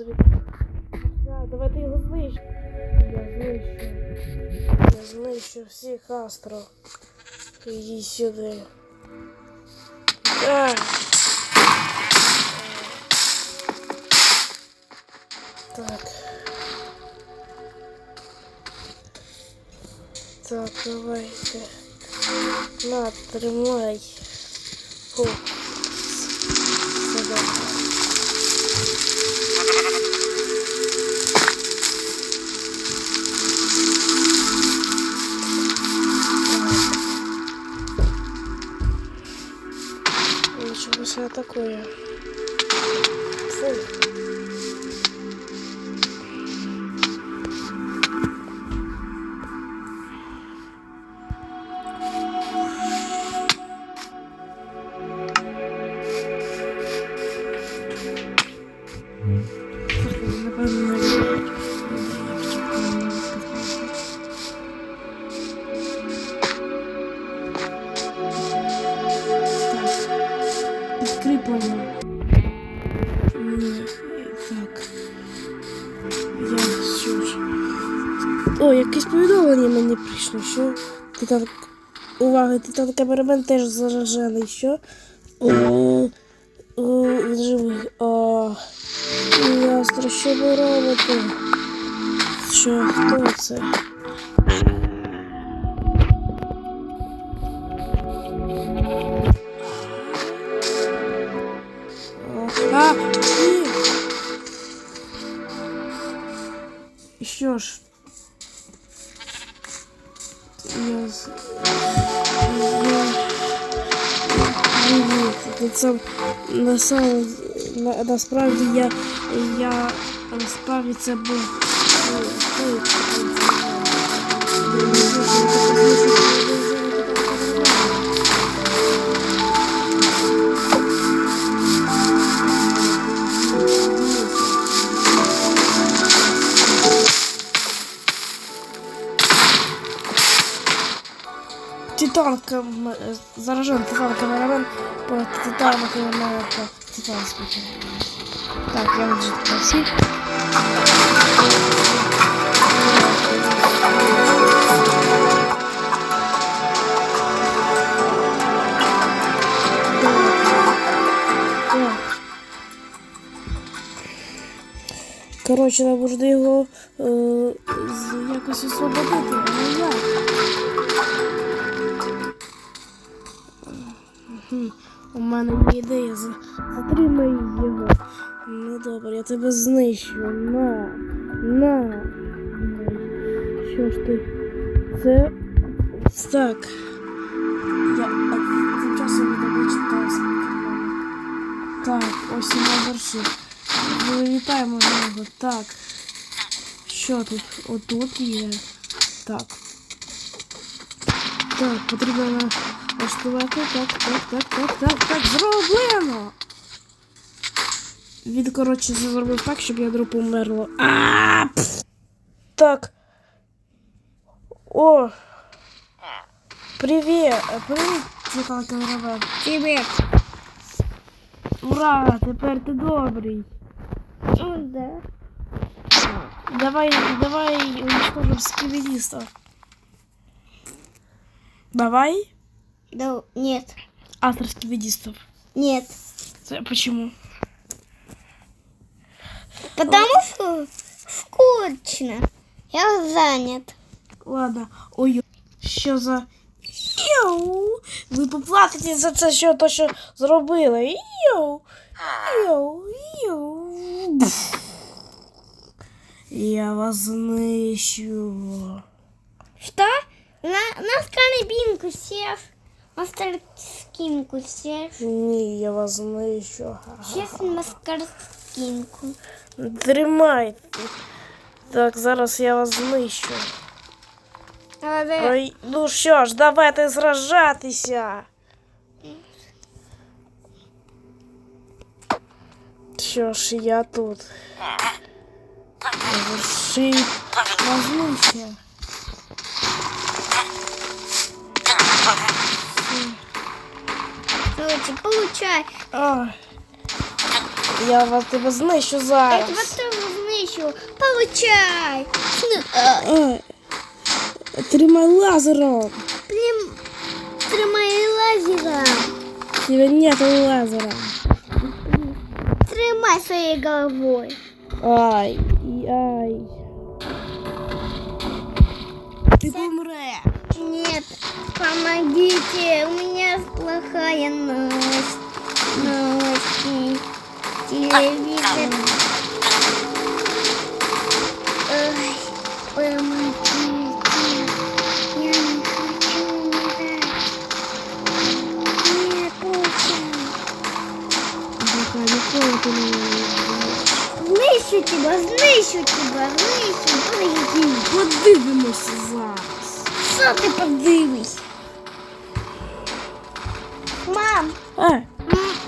Завід. Да, давайте його знищу. Я знищу. Я знищу всіх астро. Іди сюди. Да. Так. Так, давайте. На, тримай. Фу. Ничего себе О, якесь повідомлення мені прийшло, що титан... Увага, титан камерамен теж заражений, що? О, о, він живий. О, ястро, що ви робите? Що, хто це? А, ні. Що ж? Це насправді я... Я... Насправді це був... Титан кам... заражен Титан камерамен по Титану камерамен по Титан спикер. Так, я вже просив. Коротше, нам можна його е, якось освободити, але як? Хм, У мене є ідея. За- Затримай його. Ну добре, я тебе знищу. На. На. Що ж ти? Це. Так. Я тим часом не Так, ось і завершив. Вилітаємо на нього. Так. Що тут? Отут є. Так. Так, потрібно на- влаштувати. Так, так, так, так, так, так, зроблено! Він, коротше, зробив так, щоб ядро померло. А. Так. О! Привіт! Привіт, Тихо камерамен. Привет. Ура! Тепер ти добрий. Ну да. Давай, давай уничтожим скибидиста. Давай. Да, нет. Автор скибидистов. Нет. Почему? Потому что скучно. Я занят. Ладно. Ой, що за. Йоу! Ви поплатите за це, що то, що зробили. Йоу! Йоу! Йоу! Я вас знищу. Что? На, на сканебинку сев. Мастер скинку сев. Ні, я вас знищу. Сейчас мастер скинку. Тримайте. Так, зараз я вас знищу. Але Ой, ну що ж, давайте зражатися. Що ж, я тут. Завершить вознуся. Ну, получайте, получай. Ой. Я вас тебе знищу Я тебе зараз. теж знищу. Получай. Ну, а, Ой. Тримай лазером. Блін, тримай лазера. У тебя нет лазера. Тримай своєю головою. Ай, і ай. Ти помре. Нет, помогите, у меня плохая новость. Новости. Телевизор. Ой, помогите. Я не хочу умирать. Нет, вмреш. Знищу тебя, знищу тебя, знищу. Подожди. Подивимося зараз. Що ти подивись? Мам, Е,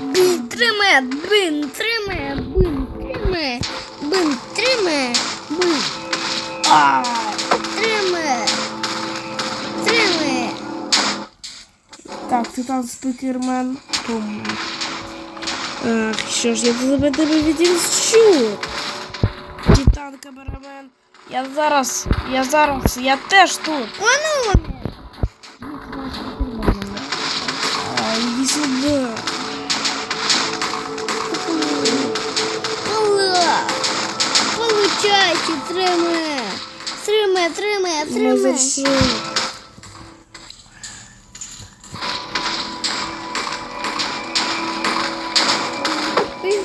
Бин, триме, бин, триме, бин, триме, бин, триме, бин, ай. триме, триме. Так, титан спікермен помер. Ах, що ж я тебе тебе відінщу? Титан камерамен. Я зараз, я зараз, я теж тут. Воно А, іди сюди. Получайте, триме. Триме, триме, триме.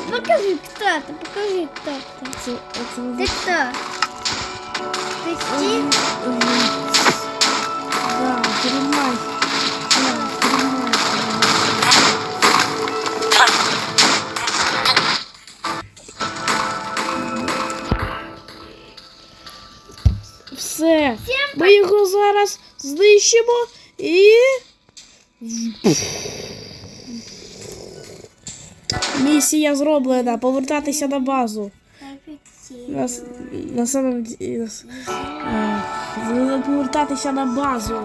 Покажи, кто ты, покажи, кто ты. Це, це Ты кто? Да, тримай. Все, ми його зараз знищимо і. Місія зроблена. Повертатися на базу. На, на самом деле повертатися на базу.